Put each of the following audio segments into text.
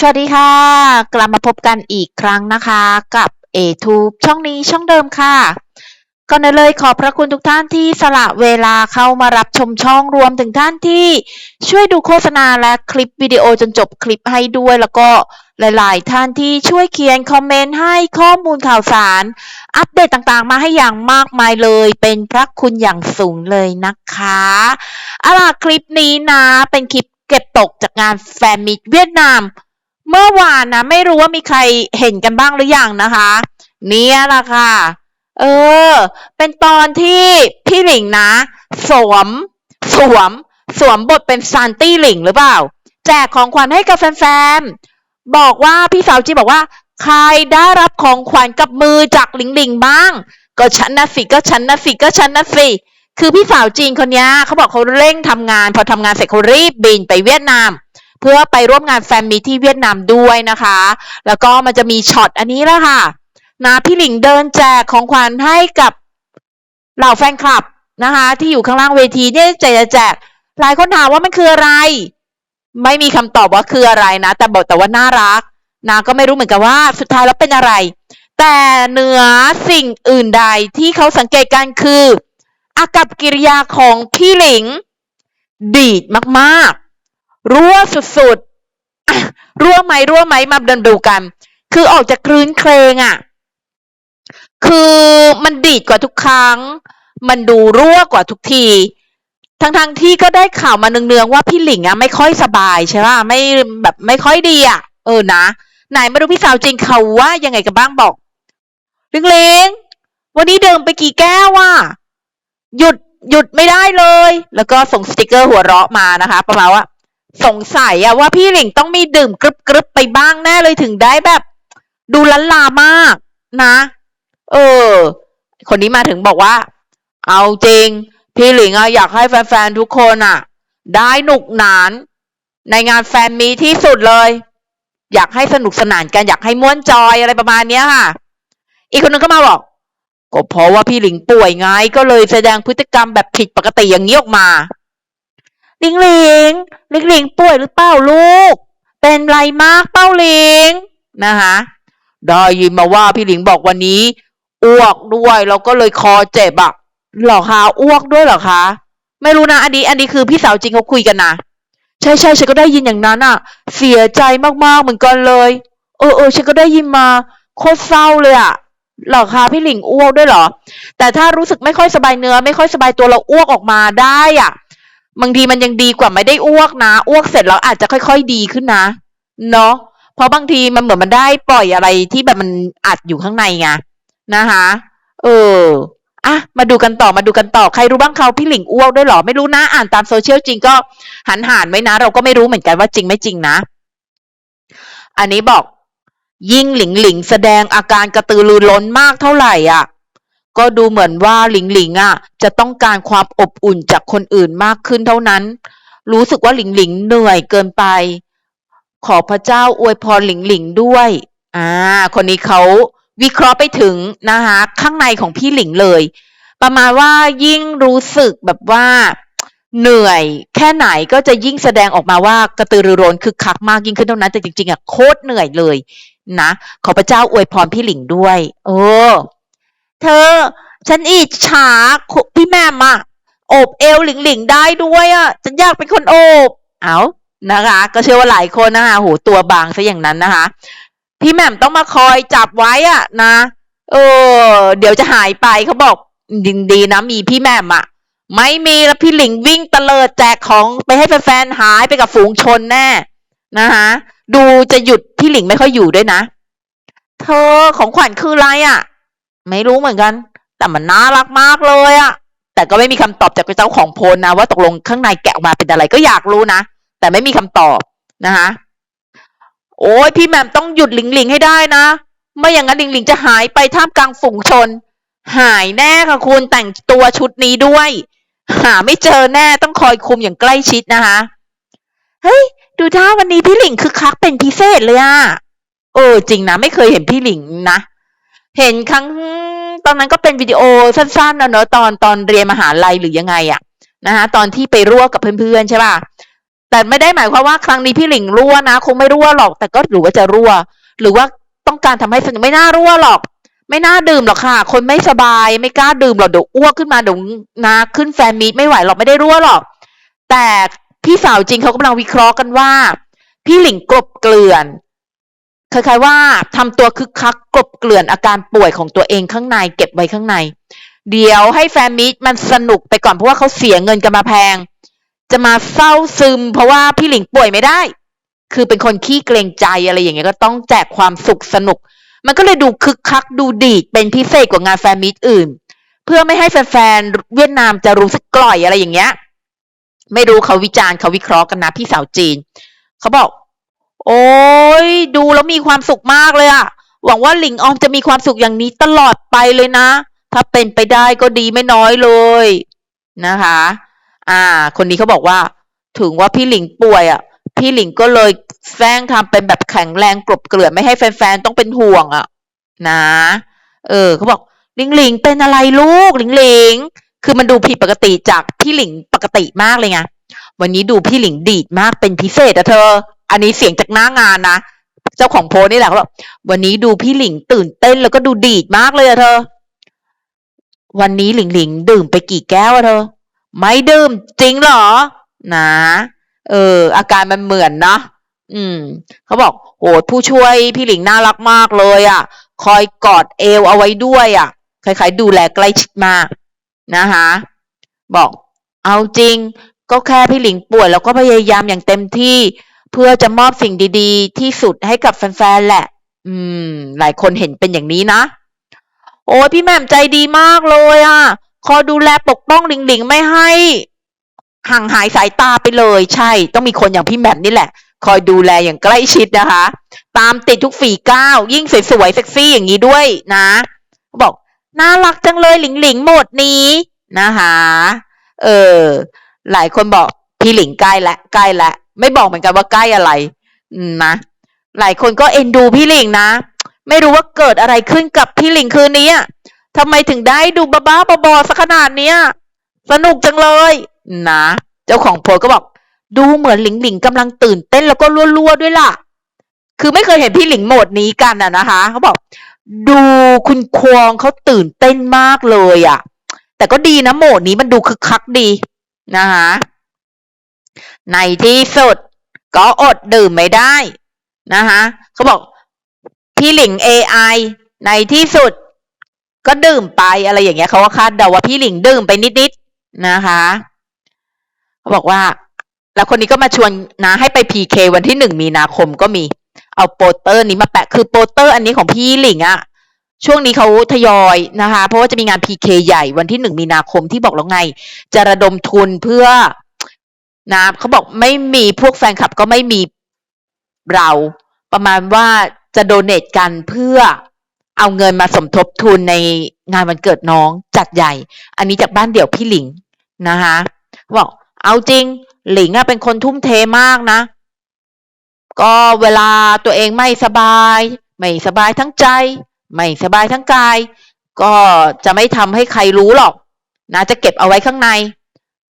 สวัสดีค่ะ กลับมาพบกันอีกครั้งนะคะ กับ a t u b e ช่องนี้ช่องเดิมค่ะ ก่อนเลยขอพระคุณทุกท่านที่สละเวลาเข้ามารับชมช่องรวมถึงท่านที่ช่วยดูโฆษณาและคลิปวิดีโอจนจบคลิปให้ด้วย แล้วก็หลาย ๆ ท่านที่ช่วยเขียนคอมเมนต์ให้ข้อมูลข่าวสาร อัปเดตต่างๆ มาให้อย่างมากมายเลย เป็นพระคุณอย่างสูงเลยนะคะอาล่ะคลิปนี้นะเป็นคลิปเก็บตกจากงานแฟนมิตเวียดนาม เมื่อวานนะไม่รู้ว่ามีใครเห็นกันบ้างหรือยังนะคะ เนี่ยละค่ะ เออ เป็นตอนที่พี่หลิงนะ สวม สวม สวมบทเป็นซานตี้หลิงหรือเปล่า แจกของขวัญให้กับแฟนๆ บอกว่าพี่สาวจีบอกว่า ใครได้รับของขวัญกับมือจากหลิงหลิงบ้าง ก็ฉันนะสิก็ฉันนะสิก็ฉันนะสิคือพี่สาวจีนคนนี้เขาบอกเขาเร่งทำงาน พอทำงานเสร็จเขารีบบินไปเวียดนาม เพื่อไปร่วมงานแฟนมีที่เวียดนามด้วยนะคะ แล้วก็มันจะมีช็อตอันนี้แหละค่ะนะพี่หลิงเดินแจกของขวัญให้กับเหล่าแฟนคลับนะคะที่อยู่ข้างล่างเวทีเนี่ยแจกแจกหลายคนถามว่ามันคืออะไร ไม่มีคำตอบว่าคืออะไรนะ แต่บอกแต่ว่าน่ารักนะก็ไม่รู้เหมือนกันว่าสุดท้ายแล้วเป็นอะไร แต่เหนือสิ่งอื่นใดที่เขาสังเกตกันคืออากับกิริยาของพี่หลิงดีดมากๆ รั่วสุดๆรั่วไหมรั่วไหมมาเดินดูกัน คือออกจากคลื้นเครงอะ่ะ คือมันดีดกว่าทุกครั้ง มันดูรั่วกว่าทุกทีทั้งๆทที่ก็ได้ข่าวมาเนืองๆว่าพี่หลิงอะไม่ค่อยสบายใช่ป่ะไม่แบบไม่ค่อยดีอะเออนะไหนมาดูพี่สาวจริงเขาว่ายังไงกันบ้างบอกเลงวันนี้ดื่มไปกี่แก้วว่ะหยุดหยุดไม่ได้เลย แล้วก็ส่งสติกเกอร์หัวเราะมานะคะ ประมาณว่า สงสัยอะว่าพี่หลิงต้องมีดื่มกรึบกรึบไปบ้างแน่เลยถึงได้แบบ ดูลันลามากนะ เออ คนนี้มาถึงบอกว่า เอาจริง พี่หลิงอะอยากให้แฟนๆทุกคนอะได้หนุกหนาน ในงานแฟนมีที่สุดเลย อยากให้สนุกสนานกันอยากให้ม้วนจอยอะไรประมาณเนี้ยค่ะ อีกคนนึงก็มาบอกก็เพราะว่าพี่หลิงป่วยไงก็เลยแสดงพฤติกรรมแบบผิดปกติอย่างนี้ออกมา ลิงหลิงลิงหลิงป่วยหรือเปล่าลูก เป็นไรมากเป้าลิงนะคะได้ยินมาว่าพี่หลิงบอกวันนี้อ้วกด้วยแล้วก็เลยคอเจ็บอะหรอคะอ้วกด้วยหรอคะไม่รู้นะอันนี้ อันนี้คือพี่สาวจริงเขาคุยกันนะใช่ใช่ฉันก็ได้ยินอย่างนั้นอะเสียใจมากๆเหมือนกันเลย เออเออฉันก็ได้ยินมาโคตรเศร้าเลยอะหรอคะพี่หลิงอ้วกด้วยหรอ แต่ถ้ารู้สึกไม่ค่อยสบายเนื้อ ไม่ค่อยสบายตัวเราอ้วกออกมาได้อะ บางทีมันยังดีกว่าไม่ได้อ้วกนะอ้วกเสร็จแล้วอาจจะค่อยๆดีขึ้นนะเนาะเพราะบางทีมันเหมือนมันได้ปล่อยอะไรที่แบบมันอัดอยู่ข้างในไงนะคะเอออะมาดูกันต่อมาดูกันต่อใครรู้บ้างเขาพี่หลิงอ้วกด้วยหรอไม่รู้นะ อ่านตามโซเชียลจริงก็หันหันไว้นะ เราก็ไม่รู้เหมือนกันว่าจริงไม่จริงนะ อันนี้บอกยิ่งหลิงหลิงแสดงอาการกระตือรือร้นมากเท่าไหร่อะ ก็ดูเหมือนว่าหลิงหลิงอะจะต้องการความอบอุ่นจากคนอื่นมากขึ้นเท่านั้น รู้สึกว่าหลิงหลิงเหนื่อยเกินไป ขอพระเจ้าอวยพรหลิงหลิงด้วยอ่าคนนี้เขาวิเคราะห์ไปถึงนะคะข้างในของพี่หลิงเลย ประมาณว่ายิ่งรู้สึกแบบว่าเหนื่อยแค่ไหนก็จะยิ่งแสดงออกมาว่ากระตือรือร้นคึกคักมากยิ่งขึ้นเท่านั้นแต่จริงๆอะโคตรเหนื่อยเลยนะขอพระเจ้าอวยพรพี่หลิงด้วยเออ เธอ ฉันอิจฉาพี่แม่มอะโอบเอวหลิงหลิงได้ด้วยอะฉันอยากเป็นคนโอบ เอานะคะ ก็เชื่อว่าหลายคนนะคะโหตัวบางซะอย่างนั้นนะคะ พี่แหม่มต้องมาคอยจับไว้อะ นะเออเดี๋ยวจะหายไปเขาบอกดีดีนะมีพี่แหม่มอะไม่มีแล้วพี่หลิงวิ่งเตลิดแจกของไปให้แฟนๆหายไปกับฝูงชนแน่นะคะดูจะหยุดพี่หลิงไม่ค่อยอยู่ด้วยนะ เธอของขวัญคืออะไรอะ่ะ ไม่รู้เหมือนกัน แต่มันน่ารักมากเลยอะแต่ก็ไม่มีคำตอบจากเจ้าของโพลนะว่าตกลงข้างในแกะออกมาเป็นอะไรก็อยากรู้นะ แต่ไม่มีคำตอบนะคะโอ้ยพี่แหม่มต้องหยุดหลิงหลิงให้ได้นะ ไม่อย่างนั้นหลิงหลิงจะหายไปท่ามกลางฝูงชน หายแน่ค่ะคุณแต่งตัวชุดนี้ด้วย หาไม่เจอแน่ต้องคอยคุมอย่างใกล้ชิดนะคะเฮ้ยดูท่าวันนี้พี่หลิงคือคักเป็นพิเศษเลยอะเออจริงนะไม่เคยเห็นพี่หลิงนะ เห็นครั้งตอนนั้นก็เป็นวิดีโอสั้นๆนะเนอะตอนตอนเรียนมหาลัยหรือยังไงอะนะคะตอนที่ไปรั่วกับเพื่อนๆใช่ป่ะแต่ไม่ได้หมายความว่าครั้งนี้พี่หลิงรั่วนะ คงไม่รั่วหรอก แต่ก็หรือว่าจะรั่ว หรือว่าต้องการทำให้สนุกไม่น่ารั่วหรอก ไม่น่าดื่มหรอกค่ะ คนไม่สบายไม่กล้าดื่มหรอกเดี๋ยวอ้วกขึ้นมาเดี๋ยวนะขึ้นแฟนมีตไม่ไหวหรอกไม่ได้รั่วหรอก แต่พี่สาวจริงเขากำลังวิเคราะห์กันว่า พี่หลิงกลบเกลื่อน คล้ายๆว่าทำตัวคึกคักกลบเกลื่อนอาการป่วยของตัวเองข้างในเก็บไว้ข้างใน เดี๋ยวให้แฟนมิตมันสนุกไปก่อนเพราะว่าเขาเสียเงินกันมาแพง จะมาเศร้าซึม เพราะว่าพี่หลิงป่วยไม่ได้ คือเป็นคนขี้เกรงใจอะไรอย่างเงี้ยก็ต้องแจกความสุขสนุก มันก็เลยดูคึกคักดูดีดเป็นพิเศษกว่างานแฟนมิตอื่น เพื่อไม่ให้แฟนๆเวียดนามจะรู้สึกกล่อยอะไรอย่างเงี้ย ไม่รู้เขาวิจารณ์เขาวิเคราะห์กันนะพี่สาวจีนเขาบอก โอ้ยดูแล้วมีความสุขมากเลยอะหวังว่าหลิงออมจะมีความสุขอย่างนี้ตลอดไปเลยนะ ถ้าเป็นไปได้ก็ดีไม่น้อยเลยนะคะ อ่า คนนี้เขาบอกว่า ถึงว่าพี่หลิงป่วยอะ่ะ พี่หลิงก็เลยแซงทำเป็นแบบแข็งแรงกลบเกลื่อนไม่ให้แฟนๆต้องเป็นห่วงอะ่ะ นะ เออเขาบอกหลิงหลิงเป็นอะไรลูกหลิงหลิงคือมันดูผิดปกติจากพี่หลิงปกติมากเลยไงวันนี้ดูพี่หลิงดีดมากเป็นพิเศษอะเธอ อันนี้เสียงจากหน้างานนะ เจ้าของโพสนี่แหละเขาบอกวันนี้ดูพี่หลิงตื่นเต้นแล้วก็ดูดีดมากเลยอะเธอ วันนี้หลิงหลิงดื่มไปกี่แก้วอะเธอ ไม่ดื่มจริงเหรอ นะ เออ อาการมันเหมือนนะอืม เขาบอกโหผู้ช่วยพี่หลิงน่ารักมากเลยอะ่ะ คอยกอดเอวเอาไว้ด้วยอะ่ะคล้ายๆดูแลใกล้ชิดมากนะคะ บอก เอาจริง ก็แค่พี่หลิงป่วยแล้วก็พยายามอย่างเต็มที่ เพื่อจะมอบสิ่งดีๆ ที่สุดให้กับแฟนๆแหละ อืม หลายคนเห็นเป็นอย่างนี้นะ โอ้ยพี่แม่มใจดีมากเลยอะ คอยดูแลปกป้องหลิงหลิงไม่ให้ห่างหายสายตาไปเลย ใช่ ต้องมีคนอย่างพี่แม่มนี่แหละ คอยดูแลอย่างใกล้ชิดนะคะ ตามติดทุกฝีก้าว ยิ่งสวยๆเซ็กซี่อย่างนี้ด้วยนะ บอกน่ารักจังเลยหลิงหลิงหมดนี้นะคะ เออ หลายคนบอกพี่หลิงใกล้ละใกล้ละ ไม่บอกเหมือนกันว่าใกล้อะไรนะหลายคนก็เอ็นดูพี่หลิงนะ ไม่รู้ว่าเกิดอะไรขึ้นกับพี่หลิงคืนนี้อะทำไมถึงได้ดูบ้าๆบอๆสักขนาดเนี้ยสนุกจังเลยนะเจ้าของโพสก็บอก ดูเหมือนหลิงหลิงกำลังตื่นเต้นแล้วก็รัวๆด้วยล่ะ คือไม่เคยเห็นพี่หลิงโหมดนี้กันอะนะคะเขาบอก ดูคุณควงเขาตื่นเต้นมากเลยอะแต่ก็ดีนะโหมดนี้มันดูคึกคักดีนะคะ ในที่สุด ก็อดดื่มไม่ได้นะคะเขาบอกพี่หลิง AI ในที่สุด ก็ดื่มไปอะไรอย่างเงี้ยเขาก็คาดเดาว่าพี่หลิงดื่มไปนิดๆนะคะเขาบอกว่า แล้วคนนี้ก็มาชวนนะให้ไปพีเควันที่หนึ่งมีนาคมก็มี เอาโปสเตอร์นี้มาแปะคือโปสเตอร์อันนี้ของพี่หลิงอะช่วงนี้เขาทยอยนะคะ เพราะว่าจะมีงานพีเคใหญ่วันที่หนึ่งมีนาคมที่บอกแล้วไง จะระดมทุนเพื่อ นะเขาบอกไม่มีพวกแฟนคลับก็ไม่มีเรา ประมาณว่าจะโดเน a กันเพื่อเอาเงินมาสมทบทุนในงานวันเกิดน้องจัดใหญ่ อันนี้จากบ้านเดี่ยวพี่หลิงนะคะบอกเอาจริงหลิงอะเป็นคนทุ่มเทมากนะ ก็เวลาตัวเองไม่สบาย ไม่สบายทั้งใจ ไม่สบายทั้งกาย ก็จะไม่ทำให้ใครรู้หรอกนะจะเก็บเอาไว้ข้างใน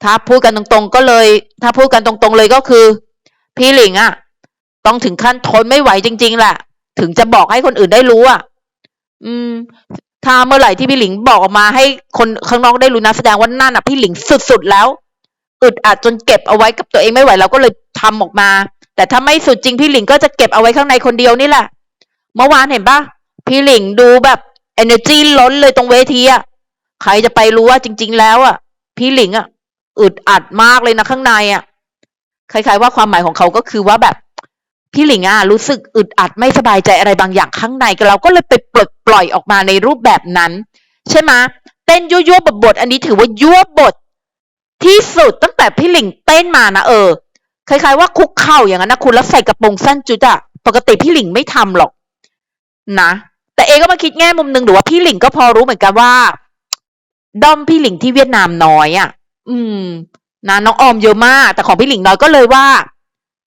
ถ้าพูดกันตรงๆก็เลย ถ้าพูดกันตรงๆเลยก็คือ พี่หลิงอะต้องถึงขั้นทนไม่ไหวจริงๆแหละถึงจะบอกให้คนอื่นได้รู้อะอืม ถ้าเมื่อไหร่ที่พี่หลิงบอกออกมาให้คนข้างนอกได้รู้นะแสดงว่านั่นอะพี่หลิงสุดๆแล้วอึดอัดจนเก็บเอาไว้กับตัวเองไม่ไหวเราก็เลยทำออกมา แต่ถ้าไม่สุดจริงพี่หลิงก็จะเก็บเอาไว้ข้างในคนเดียวนี่แหละ เมื่อวานเห็นปะพี่หลิงดูแบบ energy ล้นเลยตรงเวทีอะใครจะไปรู้ว่าจริง ๆ แล้วอะพี่หลิงอะ อึดอัดมากเลยนะข้างในอะคล้ายๆว่าความหมายของเขาก็คือว่าแบบพี่หลิงอะรู้สึกอึดอัดไม่สบายใจอะไรบางอย่างข้างในเราก็เลยไปปลดปล่อยออกมาในรูปแบบนั้น ใช่ไหมเต้นยั่วๆบทๆอันนี้ถือว่ายั่วบทที่สุดตั้งแต่พี่หลิงเต้นมานะเออคล้ายๆว่าคุกเข่าอย่างนั้นนะคุณแล้วใส่กระโปรงสั้นจุดอะปกติพี่หลิงไม่ทำหรอก นะ แต่เอก็มาคิดแง่มุมหนึ่งหรือว่าพี่หลิงก็พอรู้เหมือนกันว่าด้อมพี่หลิงที่เวียดนามน้อยอะ่ะ อืมนะน้องออมเยอะมาก แต่ของพี่หลิงน้อยก็เลยว่า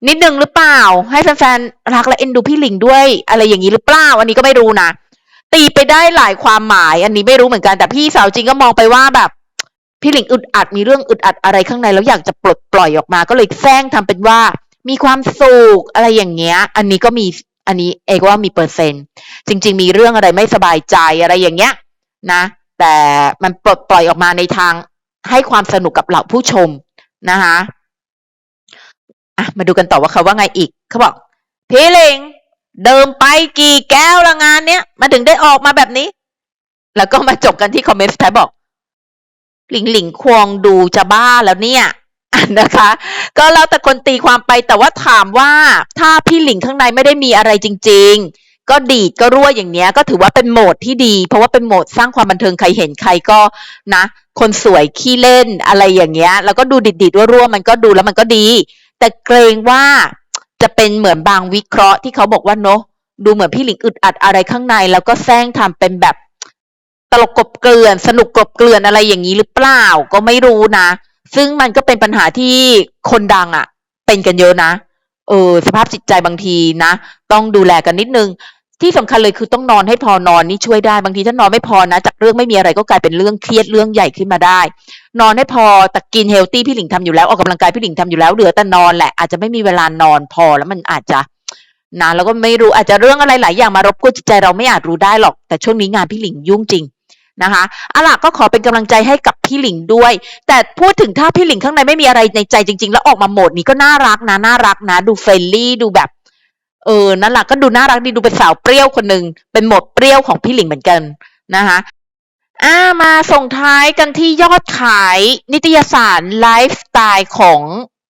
นิดนึงหรือเปล่า ให้แฟนๆรักและเอ็นดูพี่หลิงด้วย อะไรอย่างนี้หรือเปล่าอันนี้ก็ไม่รู้นะตีไปได้หลายความหมาย อันนี้ไม่รู้เหมือนกันแต่พี่สาวจริงก็มองไปว่าแบบ พี่หลิงอึดอัดมีเรื่องอึดอัดอะไรข้างในแล้วอยากจะปลดปล่อยออกมา ก็เลยแซงทำเป็นว่า มีความสุขอะไรอย่างเงี้ย อันนี้ก็มีอันนี้เอกว่ามีเปอร์เซ็นต์จริง ๆ มีเรื่องอะไรไม่สบายใจอะไรอย่างเงี้ย นะ แต่มันปลดปล่อยออกมาในทาง ให้ความสนุกกับเหล่าผู้ชมนะคะอะมาดูกันต่อว่าเขาว่าไงอีกเขาบอกพี่หลิงเดิมไปกี่แก้วละงานเนี้ยมันถึงได้ออกมาแบบนี้ แล้วก็มาจบกันที่คอมเมนต์สุดท้ายบอก หลิงหลิงควงดูจะบ้าแล้วเนี่ยนะคะ ก็แล้วแต่คนตีความไปแต่ว่าถามว่าถ้าพี่หลิงข้างในไม่ได้มีอะไรจริง ๆ ก็ดีดก็รั่วอย่างเนี้ย ก็ถือว่าเป็นโหมดที่ดี เพราะว่าเป็นโหมดสร้างความบันเทิงใครเห็นใครก็นะ คนสวยขี้เล่นอะไรอย่างเงี้ย แล้วก็ดูดิดๆรั่วๆมันก็ดูแล้วมันก็ดี แต่เกรงว่าจะเป็นเหมือนบางวิเคราะห์ที่เขาบอกว่าเนาะดูเหมือนพี่หลิงอึดอัดอะไรข้างใน แล้วก็แซงทำเป็นแบบตลกกบเกลื่อน สนุกกบเกลื่อนอะไรอย่างนี้หรือเปล่าก็ไม่รู้นะ ซึ่งมันก็เป็นปัญหาที่คนดังอะ่ะ เป็นกันเยอะนะ เออ สภาพจิตใจบางทีนะ ต้องดูแลกันนิดนึง ที่สำคัญเลยคือต้องนอนให้พอนอนนี่ช่วยได้บางทีถ้านอนไม่พอนะ จากเรื่องไม่มีอะไรก็กลายเป็นเรื่องเครียดเรื่องใหญ่ขึ้นมาได้ นอนให้พอแต่กินเฮลตี้พี่หลิงทำอยู่แล้วออกกำลังกายพี่หลิงทำอยู่แล้วเหลือแต่นอนแหละอาจจะไม่มีเวลานอนพอแล้วมันอาจจะนะแล้วก็ไม่รู้อาจจะเรื่องอะไรหลายอย่างมารบกวนจิตใจเราไม่อาจรู้ได้หรอก แต่ช่วงนี้งานพี่หลิงยุ่งจริงนะคะอาล่ะก็ขอเป็นกำลังใจให้กับพี่หลิงด้วย แต่พูดถึงถ้าพี่หลิงข้างในไม่มีอะไรในใจจริง ๆ แล้วออกมาโหมดนี้ก็น่ารักนะน่ารักนะ ดูเฟรนลี่ดูแบบ เออนั่นแหละก็ดูน่ารักดีดูเป็นสาวเปรี้ยวคนหนึ่งเป็นหมดเปรี้ยวของพี่หลิงเหมือนกันนะคะอ่ามาส่งท้ายกันที่ยอดขายนิตยสารไลฟ์สไตล์ของ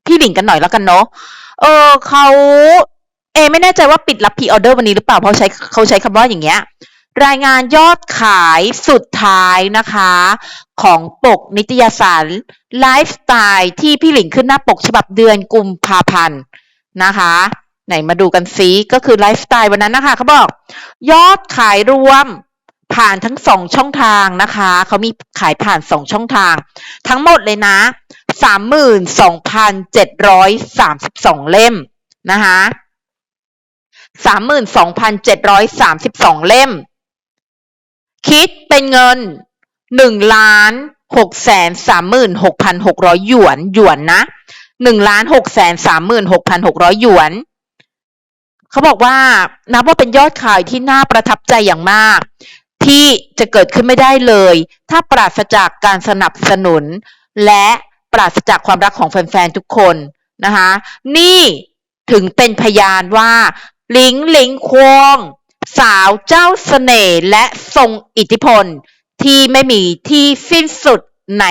พี่หลิงกันหน่อยแล้วกันเนาะเออเขาเอ ไม่แน่ใจว่าปิดรับพีออเดอร์วันนี้หรือเปล่าเพราะใช้เขาใช้คำว่าอย่างเงี้ยรายงานยอดขายสุดท้ายนะคะ ของปกนิตยสารไลฟ์สไตล์ที่พี่หลิงขึ้นหน้าปกฉบับเดือนกุมภาพันธ์นะคะ ไหนมาดูกันซิก็คือไลฟ์สไตล์วันนั้นนะคะเขาบอก ยอดขายรวมผ่านทั้งสองช่องทางนะคะ เขามีขายผ่านสองช่องทาง ทั้งหมดเลยนะสามหมื่นสองพันเจ็ดร้อยสามสิบสองเล่มนะคะสามหมื่นสองพันเจ็ดร้อยสามสิบสองเล่ม คิดเป็นเงินหนึ่งล้านหกแสนสามหมื่นหกพันหกร้อยหยวน หยวนนะหนึ่งล้านหกแสนสามหมื่นหกพันหกร้อยหยวน เขาบอกว่านับว่าเป็นยอดขายที่น่าประทับใจอย่างมาก ที่จะเกิดขึ้นไม่ได้เลย ถ้าปราศจากการสนับสนุน และปราศจากความรักของแฟนๆทุกคนนะคะนี่ถึงเป็นพยานว่าหลิงหลิงควง สาวเจ้าเสน่ห์และทรงอิทธิพล ที่ไม่มีที่สิ้นสุดใน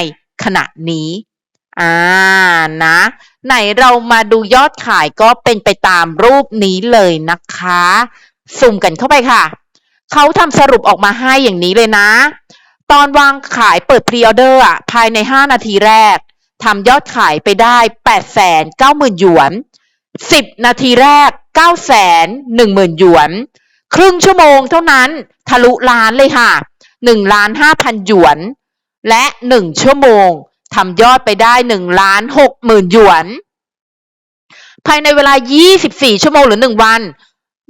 ขณะนี้ อ่านะ ไหนเรามาดูยอดขายก็เป็นไปตามรูปนี้เลยนะคะสุ่มกันเข้าไปค่ะ เขาทำสรุปออกมาให้อย่างนี้เลยนะ ตอนวางขายเปิดพรีออเดอร์อะภายใน 5 นาทีแรกทำยอดขายไปได้ 8 9 0 0 0 0 หยวนสิบนาทีแรกเก้าแสนหนึ่งหมื่นหยวน ครึ่งชั่วโมงเท่านั้นทะลุล้านเลยค่ะหนึ่งล้านห้าพันหยวน และหนึ่งชั่วโมง ทำยอดไปได้หนึ่งล้านหกหมื่นหยวน ภายในเวลา 24 ชั่วโมงหรือหนึ่งวัน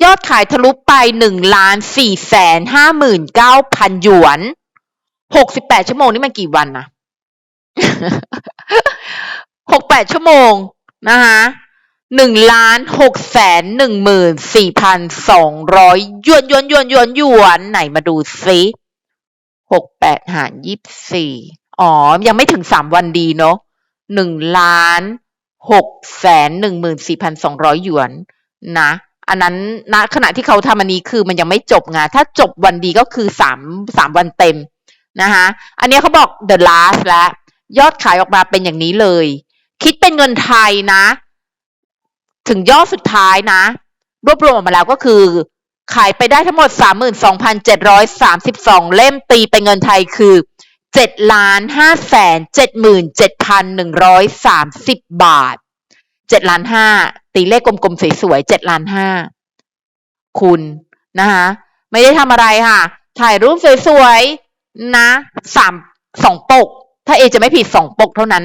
ยอดขายทะลุไป1ล้าน4แสน5หมื่น9พันหยวน 68 ชั่วโมงนี่มันกี่วันนะ68 ชั่วโมงนะคะหนึ่งล้านหกแสนหนึ่งหมื่นสี่พันสองร้อยยวนยวนยวนยวนยวนไหนมาดูซิหกแปดหารยี่สิบสี่ อ๋อ ยังไม่ถึงสามวันดีเนาะหนึ่งล้านหกแสนหนึ่งหมื่นสี่พันสองร้อยหยวนนะ อันนั้นณขณะที่เขาทำอันนี้คือมันยังไม่จบไงถ้าจบวันดีก็คือสามสามวันเต็มนะคะอันนี้เขาบอก the last แล้วยอดขายออกมาเป็นอย่างนี้เลย คิดเป็นเงินไทยนะ ถึงยอดสุดท้ายนะ รวบรวมออกมาแล้วก็คือ ขายไปได้ทั้งหมด 32,732 เล่มตีเป็นเงินไทยคือ 7ล้าน5แสน77,130บาท7ล้าน5ตีเลขกลมๆสวยๆ7ล้าน5คุณนะคะไม่ได้ทำอะไรค่ะ ถ่ายรูปสวยๆนะสามสองปก ถ้าเอจะไม่ผิดสองปกเท่านั้น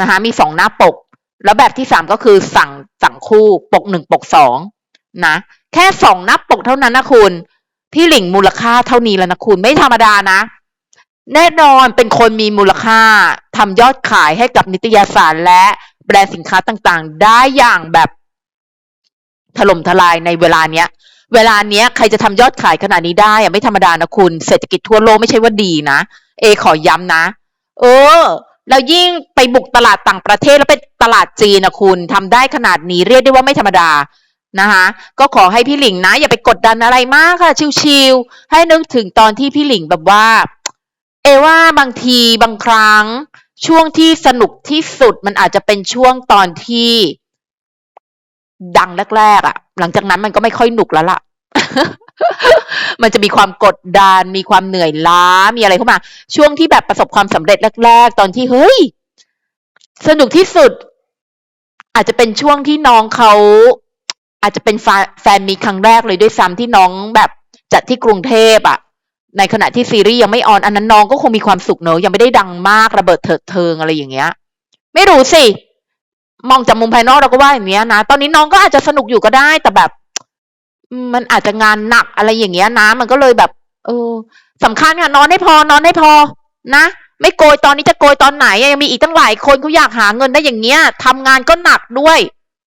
นะคะมีสองหน้าปก แล้วแบบที่สามก็คือสั่งสั่งคู่ปกหนึ่งปกสองนะแค่สองหนับปกเท่านั้นนะคุณ พี่หลิงมูลค่าเท่านี้แล้วนะคุณไม่ธรรมดานะ แน่นอนเป็นคนมีมูลค่าทำยอดขายให้กับนิตยสารและแบรนด์สินค้าต่างๆ ได้อย่างแบบถล่มทลายในเวลาเนี้ย เวลาเนี้ยใครจะทำยอดขายขนาดนี้ได้อะไม่ธรรมดานะคุณ เศรษฐกิจทั่วโลกไม่ใช่ว่าดีนะ เอขอย้ำนะ เออแล้วยิ่งไปบุกตลาดต่างประเทศแล้วเป็นตลาดจีนนะคุณทำได้ขนาดนี้เรียกได้ว่าไม่ธรรมดานะคะก็ขอให้พี่หลิงนะ อย่าไปกดดันอะไรมากค่ะ ชิวๆให้นึกถึงตอนที่พี่หลิงแบบว่า เอว่าบางทีบางครั้งช่วงที่สนุกที่สุดมันอาจจะเป็นช่วงตอนที่ ดังแรกๆอะ่ะ หลังจากนั้นมันก็ไม่ค่อยหนุกแล้วล่ะ มันจะมีความกดดัน มีความเหนื่อยล้ามีอะไรเข้ามา ช่วงที่แบบประสบความสำเร็จแรก ๆ ตอนที่เฮ้ย สนุกที่สุด อาจจะเป็นช่วงที่น้องเขาอาจจะเป็นแฟนแฟนมีครั้งแรกเลยด้วยซ้ำที่น้องแบบจัดที่กรุงเทพอะ ในขณะที่ซีรีส์ยังไม่ออนอันนั้นน้องก็คงมีความสุขเนอะยังไม่ได้ดังมากระเบิดเถิดเทิงอะไรอย่างเงี้ย ไม่รู้สิ มองจากมุมภายนอกเราก็ว่าอย่างเนี้ยนะตอนนี้น้องก็อาจจะสนุกอยู่ก็ได้ แต่แบบ มันอาจจะงานหนักอะไรอย่างเงี้ยนะมันก็เลยแบบ เออสำคัญค่ะนอนให้พอนอนให้พอ นะไม่โกยตอนนี้จะโกยตอนไหนยังมีอีกตั้งหลายคนเขาอยากหาเงินได้อย่างเงี้ยทำงานก็หนักด้วย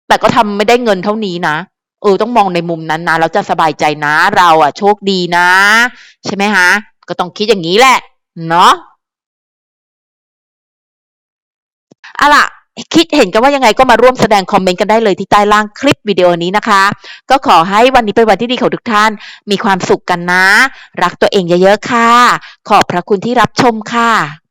แต่ก็ทำไม่ได้เงินเท่านี้นะ เออต้องมองในมุมนั้นนะเราจะสบายใจนะเราอะโชคดีนะ ใช่ไหมฮะ ก็ต้องคิดอย่างนี้แหละ เนาะอาล่ะคิดเห็นกันว่ายังไงก็มาร่วมแสดงคอมเมนต์กันได้เลยที่ใต้ล่างคลิปวิดีโอนี้นะคะ ก็ขอให้วันนี้เป็นวันที่ดีของทุกท่าน มีความสุขกันนะ รักตัวเองเยอะๆค่ะ ขอบพระคุณที่รับชมค่ะ